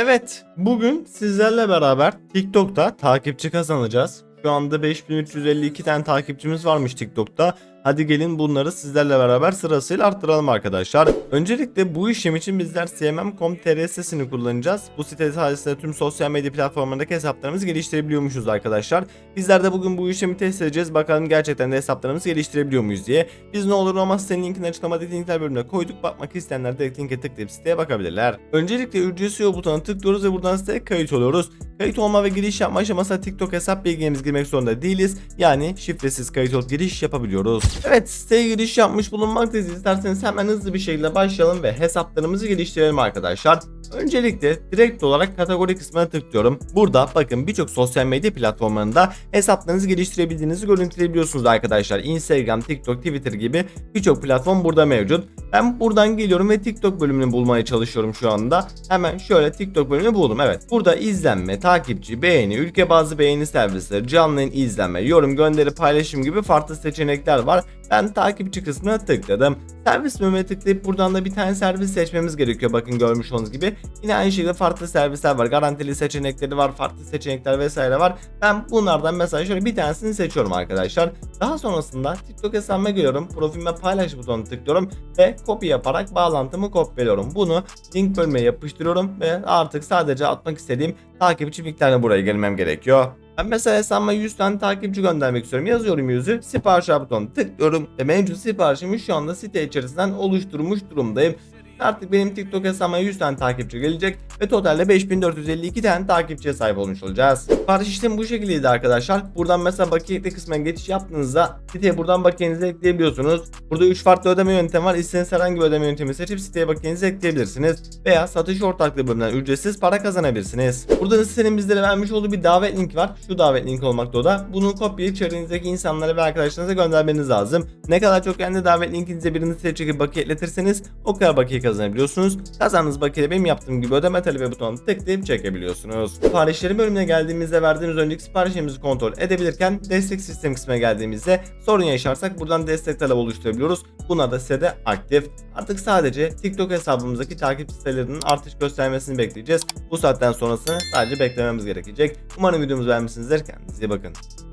Evet, bugün sizlerle beraber TikTok'ta takipçi kazanacağız. Şu anda 5352 tane takipçimiz varmış TikTok'ta. Hadi gelin bunları sizlerle beraber sırasıyla arttıralım arkadaşlar. Öncelikle bu işlem için bizler cmm.com.tr sitesini kullanacağız. Bu site sayesinde tüm sosyal medya platformlarındaki hesaplarımızı geliştirebiliyormuşuz arkadaşlar. Bizler de bugün bu işlemi test edeceğiz. Bakalım gerçekten de hesaplarımızı geliştirebiliyor muyuz diye. Biz ne olur olmaz sitenin linkini açıklamadaki linkler bölümüne koyduk. Bakmak isteyenler direkt linke tıklayıp siteye bakabilirler. Öncelikle ücretsiz o butona tıklıyoruz ve buradan siteye kayıt oluyoruz. Kayıt olma ve giriş yapma aşamasında TikTok hesap bilgilerimizi girmek zorunda değiliz. Yani şifresiz kayıt olup giriş yapabiliyoruz. Evet siteye giriş yapmış bulunmaktayız. İsterseniz hemen hızlı bir şekilde başlayalım ve hesaplarımızı geliştirelim arkadaşlar. Öncelikle direkt olarak kategori kısmına tıklıyorum. Burada bakın birçok sosyal medya platformlarında hesaplarınızı geliştirebildiğinizi görüntüleyebiliyorsunuz arkadaşlar. Instagram, TikTok, Twitter gibi birçok platform burada mevcut. Ben buradan geliyorum ve TikTok bölümünü bulmaya çalışıyorum şu anda. Hemen şöyle TikTok bölümünü buldum. Evet. Burada izlenme, takipçi, beğeni, ülke bazı beğeni servisleri, canlı izlenme, yorum, gönderi, paylaşım gibi farklı seçenekler var. Ben takipçi kısmına tıkladım. Servis bölümüne tıklayıp buradan da bir tane servis seçmemiz gerekiyor. Bakın görmüş olduğunuz gibi. Yine aynı şekilde farklı servisler var. Garantili seçenekleri var. Farklı seçenekler vesaire var. Ben bunlardan mesela şöyle bir tanesini seçiyorum arkadaşlar. Daha sonrasında TikTok hesabıma geliyorum. Profilime paylaş butonuna tıklıyorum ve kopya yaparak bağlantımı kopyalıyorum. Bunu link bölümüne yapıştırıyorum ve artık sadece atmak istediğim takipçi miktarına buraya gelmem gerekiyor. Ben mesela hesabıma 100 tane takipçi göndermek istiyorum. Yazıyorum yüzü, sipariş butonuna tıklıyorum ve mevcut siparişimi şu anda site içerisinden oluşturmuş durumdayım. Artık benim TikTok hesabıma 100 tane takipçi gelecek ve totalde 5452 tane takipçiye sahip olmuş olacağız. Sipariş işlemi bu şekildeydi arkadaşlar. Buradan mesela bakiye ekle kısmına geçiş yaptığınızda siteye buradan bakiyenizi ekleyebiliyorsunuz. Burada 3 farklı ödeme yöntemi var. İstediğiniz herhangi bir ödeme yöntemi seçip siteye bakiyenizi ekleyebilirsiniz. Veya satış ortaklığı bölümünden ücretsiz para kazanabilirsiniz. Burada da sitenin bizlere vermiş olduğu bir davet linki var. Şu davet linki olmakta o da. Bunu kopyalayıp çevrenizdeki insanlara ve arkadaşlarınıza göndermeniz lazım. Ne kadar çok kendi davet linkinize birini siteye çekip bakiye ekletirseniz o kadar bakiye kazanabiliyorsunuz. Kazandığınız bakiye benim yaptığım gibi ödeme talebi butonuna tıklayıp çekebiliyorsunuz. Siparişlerin bölümüne geldiğimizde verdiğimiz önceki siparişlerimizi kontrol edebilirken destek sistem kısmına geldiğimizde sorun yaşarsak buradan destek talebi oluşturabiliyoruz. Buna da sitede aktif. Artık sadece TikTok hesabımızdaki takipçi sayılarının artış göstermesini bekleyeceğiz. Bu saatten sonrasını sadece beklememiz gerekecek. Umarım videomuzu beğenmişsinizdir. Kendinize iyi bakın.